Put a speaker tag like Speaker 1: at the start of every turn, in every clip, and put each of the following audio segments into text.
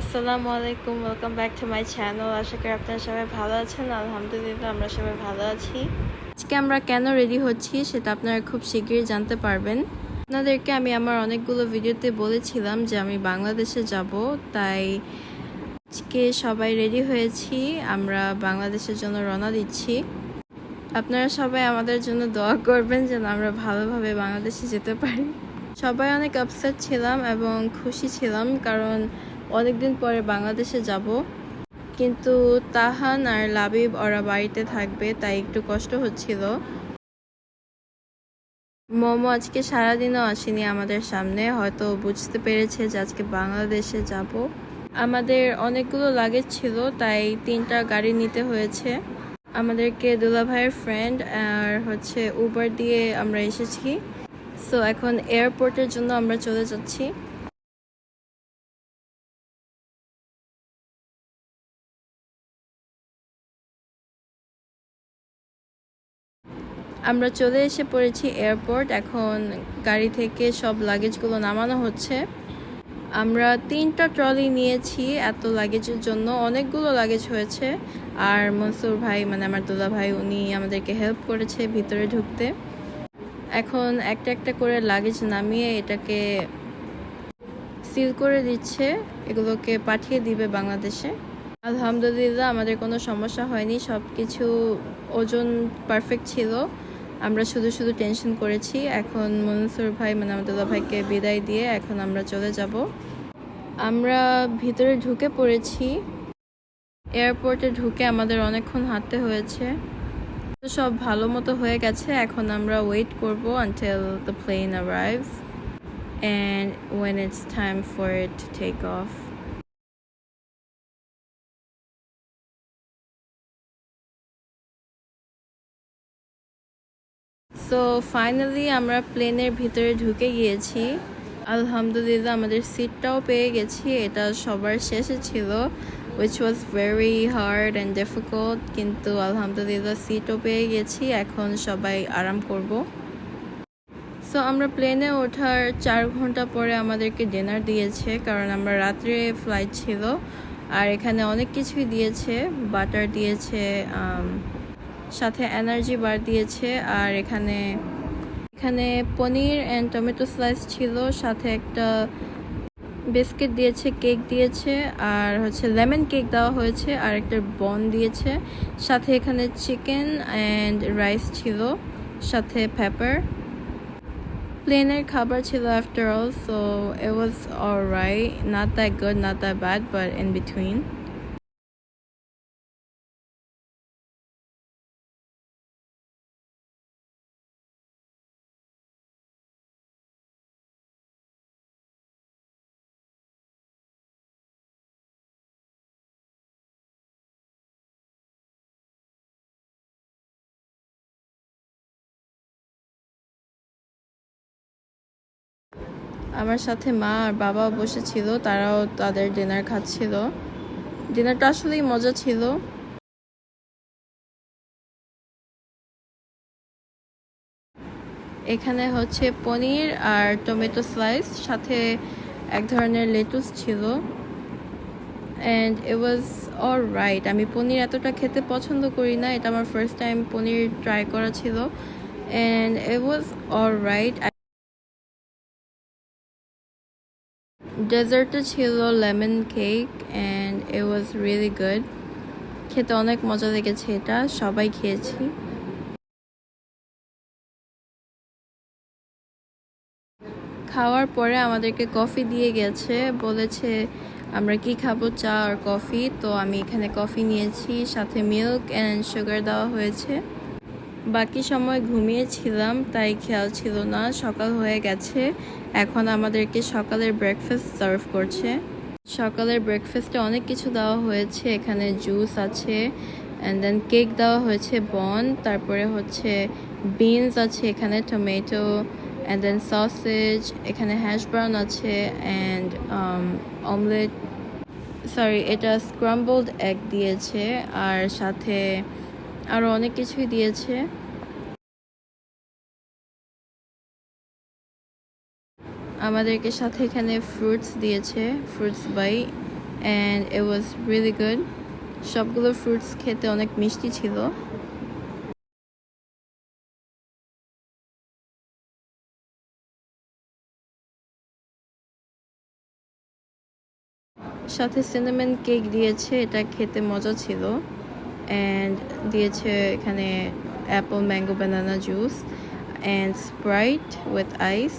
Speaker 1: আসসালামু আলাইকুম welcome back to my channel আশা করি আপনারা সবাই ভালো আছেন। আলহামদুলিল্লাহ, আমরা সবাই ভালো আছি। আজকে আমরা কেন রেডি হচ্ছি সেটা আপনারা খুব শীঘ্রই জানতে পারবেন। আপনাদেরকে আমি আমার অনেকগুলো ভিডিওতে বলেছিলাম যে আমি বাংলাদেশে যাব, তাই আজকে সবাই রেডি হয়েছি। আমরা বাংলাদেশের জন্য রওনা দিচ্ছি। আপনারা সবাই আমাদের জন্য দোয়া করবেন যেন আমরা ভালোভাবে বাংলাদেশে যেতে পারি। সবাই অনেক আপসেট ছিলাম এবং খুশি ছিলাম, কারণ অনেকদিন পরে বাংলাদেশে যাব। কিন্তু তাহান আর লাবিব, ওরা বাড়িতে থাকবে, তাই একটু কষ্ট হচ্ছিল। মোমো আজকে সারাদিনও আসেনি আমাদের সামনে, হয়তো বুঝতে পেরেছে যে আজকে বাংলাদেশে যাব। আমাদের অনেকগুলো লাগেজ ছিল, তাই তিনটা গাড়ি নিতে হয়েছে। আমাদেরকে দুলাভাইয়ের ফ্রেন্ড আর হচ্ছে উবার দিয়ে আমরা এসেছি। সো এখন এয়ারপোর্টের জন্য আমরা চলে যাচ্ছি। আমরা চলে এসে পড়েছি এয়ারপোর্ট। এখন গাড়ি থেকে সব লাগেজগুলো নামানো হচ্ছে। আমরা তিনটা ট্রলি নিয়েছি এত লাগেজের জন্য। অনেকগুলো লাগেজ হয়েছে। আর মনসুর ভাই মানে আমার দুলা ভাই উনি আমাদেরকে হেল্প করেছে ভিতরে ঢুকতে। এখন একটা একটা করে লাগেজ নামিয়ে এটাকে সিল করে দিচ্ছে। এগুলোকে পাঠিয়ে দিবে বাংলাদেশে। আলহামদুলিল্লাহ, আমাদের কোনো সমস্যা হয়নি। সব কিছু ওজন পারফেক্ট ছিল। আমরা শুধু শুধু টেনশন করেছি। এখন মনসুর ভাই মানে আমাদুল্লাহ ভাইকে বিদায় দিয়ে এখন আমরা চলে যাব। আমরা ভিতরে ঢুকে পড়েছি। এয়ারপোর্টে ঢুকে আমাদের অনেকক্ষণ হাঁটতে হয়েছে। তো সব ভালো মতো হয়ে গেছে। এখন আমরা ওয়েট করব until the plane arrives and when it's time for it take take so finally আমরা প্লেনের ভিতরে ঢুকে গিয়েছি। আলহামদুলিল্লাহ আমাদের সিটটাও পেয়ে গেছি। এটা সবার শেষে ছিল which was very hard and difficult কিন্তু আলহামদুলিল্লাহ সিটও পেয়ে গেছি। এখন সবাই আরাম করব। সো আমরা প্লেনে ওঠার চার ঘণ্টা পরে আমাদেরকে ডিনার দিয়েছে কারণ আমরা রাত্রে ফ্লাইট ছিল। আর এখানে অনেক কিছুই দিয়েছে। বাটার দিয়েছে আম, সাথে এনার্জি বার দিয়েছে আর এখানে এখানে পনির অ্যান্ড টমেটো স্লাইস ছিল, সাথে একটা বিস্কিট দিয়েছে, কেক দিয়েছে, আর হচ্ছে লেমন কেক দেওয়া হয়েছে, আর একটা বন দিয়েছে। সাথে এখানে চিকেন অ্যান্ড রাইস ছিল, সাথে পেপার প্লেনের খাবার ছিল after all so it was alright, not that good not that bad but in between আমার সাথে মা আর বাবাও বসেছিল, তারাও তাদের ডিনার খাচ্ছিল। ডিনারটা আসলেই মজা ছিল। এখানে হচ্ছে পনির আর টমেটো স্লাইস সাথে এক ধরনের লেটুস ছিল। And it was all right আমি পনির এতটা খেতে পছন্দ করি না, এটা আমার ফার্স্ট টাইম পনির ট্রাই করা ছিল। And it was all right ডেজার্টে ছিল lemon cake and it was really good. খেতে অনেক মজা লেগেছে এটা, সবাই খেয়েছি। খাওয়ার পরে আমাদেরকে কফি দিয়ে গেছে, বলেছে আমরা কি খাব, চা আর কফি তো আমি এখানে কফি নিয়েছি, সাথে মিল্ক অ্যান্ড সুগার দেওয়া হয়েছে। বাকি সময় ঘুমিয়েছিলাম, তাই খেয়াল ছিল না। সকাল হয়ে গেছে। এখন আমাদেরকে সকালের ব্রেকফাস্ট সার্ভ করছে। সকালের ব্রেকফাস্টে অনেক কিছু দেওয়া হয়েছে। এখানে জুস আছে অ্যান্ড দেন কেক দেওয়া হয়েছে বন তারপরে হচ্ছে বিনস আছে, এখানে টমেটো অ্যান্ড দেন সসেজ এখানে হ্যাশ ব্রাউন আছে অ্যান্ড অমলেট সরি এটা স্ক্রাম্বলড এগ দিয়েছে, আর সাথে আরও অনেক কিছুই দিয়েছে। আমাদেরকে সাথে এখানে ফ্রুটস দিয়েছে fruits by and it was really good. সবগুলো ফ্রুটস খেতে অনেক মিষ্টি ছিল। সাথে সিনেমেন কেক দিয়েছে, এটা খেতে মজা ছিল। অ্যান্ড দিয়েছে এখানে apple mango banana juice and Sprite with ice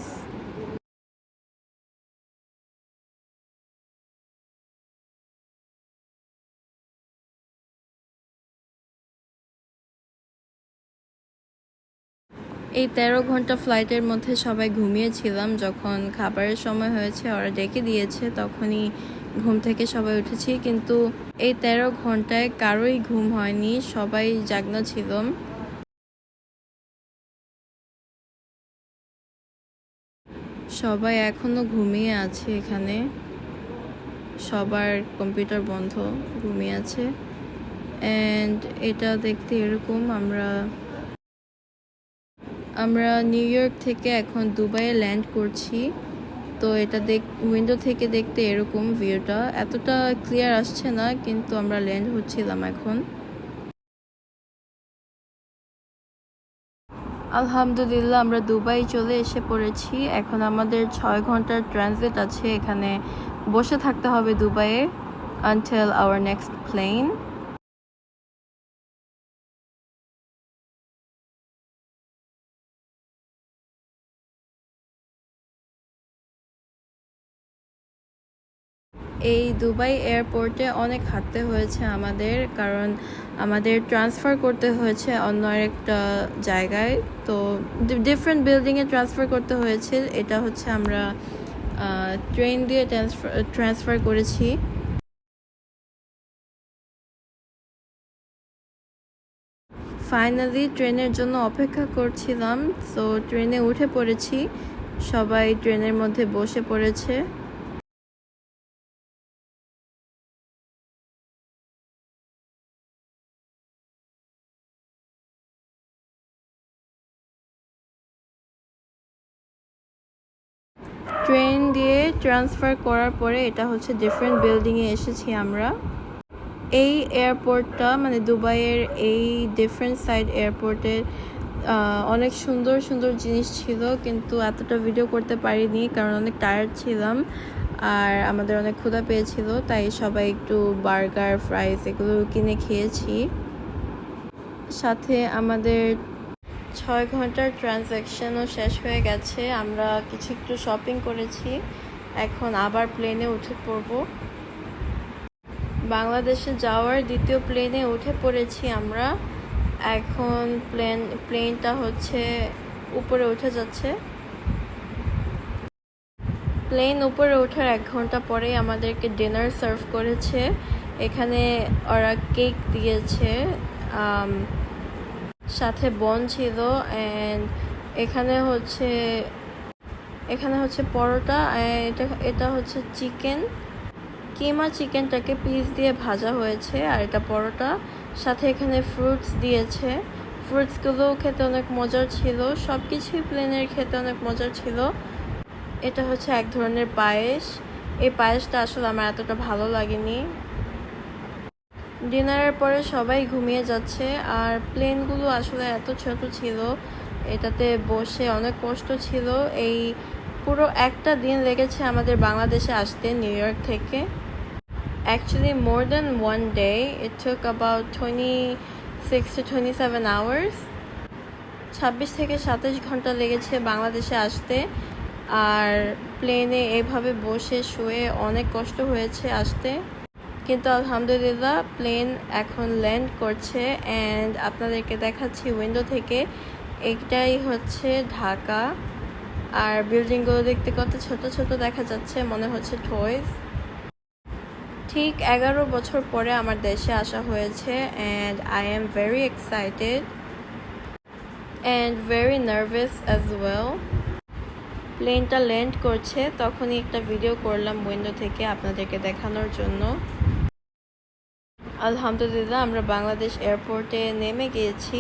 Speaker 1: এই তেরো ঘণ্টা ফ্লাইটের মধ্যে সবাই ঘুমিয়েছিলাম। যখন খাবারের সময় হয়েছে, ওরা ডেকে দিয়েছে, তখনই ঘুম থেকে সবাই উঠেছি, কিন্তু এই তেরো ঘন্টায় কারোই ঘুম হয়নি, সবাই জাগনা ছিলাম সবাই এখনও ঘুমিয়ে আছে এখানে। সবার কম্পিউটার বন্ধ, ঘুমিয়ে আছে। অ্যান্ড এটা দেখতে এরকম, আমরা আমরা নিউ ইয়র্ক থেকে এখন দুবাইয়ে ল্যান্ড করছি। তো এটা দেখ উইন্ডো থেকে দেখতে এরকম ভিউটা এতটা ক্লিয়ার আসছে না, কিন্তু আমরা ল্যান্ড হচ্ছিলাম এখন। আলহামদুলিল্লাহ, আমরা দুবাই চলে এসে পড়েছি। এখন আমাদের ছয় ঘণ্টার ট্রানজিট আছে। এখানে বসে থাকতে হবে দুবাইয়ে আনটিল আওয়ার নেক্সট প্লেন এই দুবাই এয়ারপোর্টে অনেক হাঁটতে হয়েছে আমাদের, কারণ আমাদের ট্রান্সফার করতে হয়েছে অন্য আরেকটা জায়গায়। তো ডিফারেন্ট বিল্ডিংয়ে ট্রান্সফার করতে হয়েছে। এটা হচ্ছে আমরা ট্রেন দিয়ে ট্রান্সফার ট্রান্সফার করেছি। ফাইনালি ট্রেনের জন্য অপেক্ষা করছিলাম। তো ট্রেনে উঠে পড়েছি। সবাই ট্রেনের মধ্যে বসে পড়েছে। ট্রেন দিয়ে ট্রান্সফার করার পরে এটা হচ্ছে ডিফারেন্ট বিল্ডিংয়ে এসেছি আমরা। এই এয়ারপোর্টটা মানে দুবাইয়ের এই ডিফারেন্ট সাইড এয়ারপোর্টের অনেক সুন্দর সুন্দর জিনিস ছিল, কিন্তু এতটা ভিডিও করতে পারিনি, কারণ অনেক টায়ার্ড ছিলাম, আর আমাদের অনেক ক্ষুধা পেয়েছিল, তাই সবাই একটু বার্গার ফ্রাইস এগুলো কিনে খেয়েছি। সাথে আমাদের ছয় ঘণ্টার ট্রানজ্যাকশনও শেষ হয়ে গেছে। আমরা কিছু একটু শপিং করেছি। এখন আবার প্লেনে উঠে পড়ব। বাংলাদেশে যাওয়ার দ্বিতীয় প্লেনে উঠে পড়েছি আমরা। এখন প্লেন প্লেনটা হচ্ছে উপরে উঠে যাচ্ছে। প্লেন উপরে ওঠার এক ঘণ্টা পরেই আমাদেরকে ডিনার সার্ভ করেছে। এখানে ওরা কেক দিয়েছে সাথে বন ছিল অ্যান্ড এখানে হচ্ছে এখানে হচ্ছে পরোটা এটা এটা হচ্ছে চিকেন কিমা চিকেনটাকে পিস দিয়ে ভাজা হয়েছে, আর এটা পরোটা। সাথে এখানে ফ্রুটস দিয়েছে। ফ্রুটসগুলোও খেতে অনেক মজার ছিল সব কিছুই প্লেনের খেতে অনেক মজার ছিল। এটা হচ্ছে এক ধরনের পায়েস। এই পায়েসটা আসলে আমার এতটা ভালো লাগেনি। ডিনারের পরে সবাই ঘুমিয়ে যাচ্ছে, আর প্লেনগুলো আসলে এত ছোট ছিল, এটাতে বসে অনেক কষ্ট ছিল। এই পুরো একটা দিন লেগেছে আমাদের বাংলাদেশে আসতে, নিউ ইয়র্ক থেকে। Actually more than one day it took about twenty six to twenty seven hours ছাব্বিশ থেকে সাতাশ ঘণ্টা লেগেছে বাংলাদেশে আসতে, আর প্লেনে এভাবে বসে শুয়ে অনেক কষ্ট হয়েছে আসতে। কিন্তু আলহামদুলিল্লাহ প্লেন এখন ল্যান্ড করছে অ্যান্ড আপনাদেরকে দেখাচ্ছি উইন্ডো থেকে। এইটাই হচ্ছে ঢাকা। আর বিল্ডিংগুলো দেখতে কত ছোট ছোট দেখা যাচ্ছে, মনে হচ্ছে টয়েস ঠিক এগারো বছর পরে আমার দেশে আসা হয়েছে and I am very excited and very nervous as well প্লেনটা ল্যান্ড করছে, তখনই একটা ভিডিও করলাম উইন্ডো থেকে আপনাদেরকে দেখানোর জন্য। আলহামদুলিল্লাহ, আমরা বাংলাদেশ এয়ারপোর্টে নেমে গিয়েছি।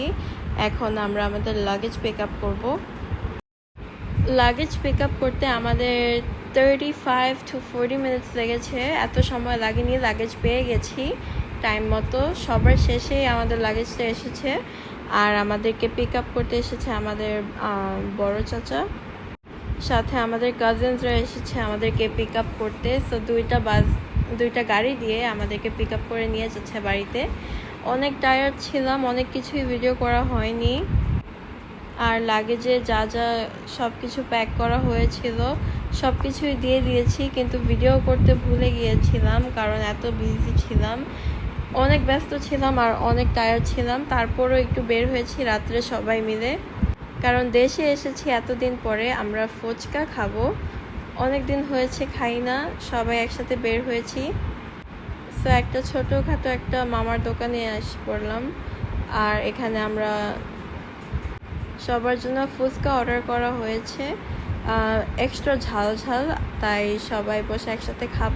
Speaker 1: এখন আমরা আমাদের লাগেজ পিক আপ করব। লাগেজ পিক আপ করতে আমাদের thirty five to forty minutes লেগেছে। এত সময় লাগেনি লাগেজ পেয়ে গেছি। টাইম মতো সবার শেষেই আমাদের লাগেজটা এসেছে। আর আমাদেরকে পিক আপ করতে এসেছে আমাদের বড় চাচা। সাথে আমাদের কাজিনসরা এসেছে আমাদেরকে পিক আপ করতে। সো দুইটা বাস দুইটা গাড়ি দিয়ে আমাদেরকে পিক আপ করে নিয়ে যাচ্ছে বাড়িতে। অনেক টায়ার্ড ছিলাম, অনেক কিছুই ভিডিও করা হয়নি। আর লাগেজে যা যা সব কিছু প্যাক করা হয়েছিল সব কিছুই দিয়ে দিয়েছি, কিন্তু ভিডিও করতে ভুলে গিয়েছিলাম, কারণ এত বিজি ছিলাম। অনেক ব্যস্ত ছিলাম আর অনেক টায়ার্ড ছিলাম। তারপরও একটু বের হয়েছি রাত্রে সবাই মিলে। কারণ দেশে এসেছি এতদিন পরে, আমরা ফুচকা খাব। অনেক দিন হয়েছে, খাই না, সবাই একসাথে বের হয়েছি। সো একটা ছোটোখাটো একটা মামার দোকানে এসে পড়লাম। আর এখানে আমরা সবার জন্য ফুচকা অর্ডার করা হয়েছে। এক্সট্রা ঝাল ঝাল, তাই সবাই বসে একসাথে খাব।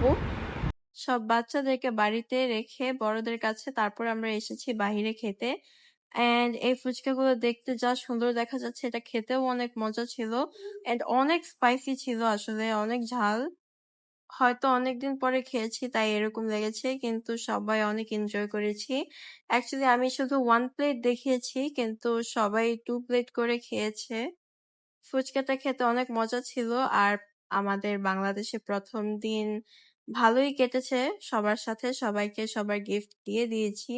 Speaker 1: সব বাচ্চাদেরকে বাড়িতে রেখে, বড়দের কাছে, তারপর আমরা এসেছি বাইরে খেতে। অ্যান্ড এই ফুচকাগুলো দেখতে যা সুন্দর দেখা যাচ্ছে, এটা খেতেও অনেক মজা ছিল অ্যান্ড অনেক স্পাইসি ছিল আসলে, অনেক ঝাল। হয়তো অনেকদিন পরে খেয়েছি, তাই এরকম লেগেছে, কিন্তু সবাই অনেক এনজয় করেছি। অ্যাকচুয়ালি আমি শুধু ওয়ান প্লেট দেখিয়েছি, কিন্তু সবাই টু প্লেট করে খেয়েছে। ফুচকাটা খেতে অনেক মজা ছিল আর আমাদের বাংলাদেশে প্রথম দিন ভালোই কেটেছে। সবার সাথে সবাইকে সবার গিফট দিয়ে দিয়েছি।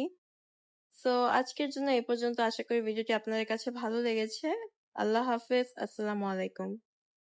Speaker 1: সো আজকের জন্য এ পর্যন্ত। আশা করি ভিডিওটি আপনাদের কাছে ভালো লেগেছে। আল্লাহ হাফেজ। আসসালামু আলাইকুম।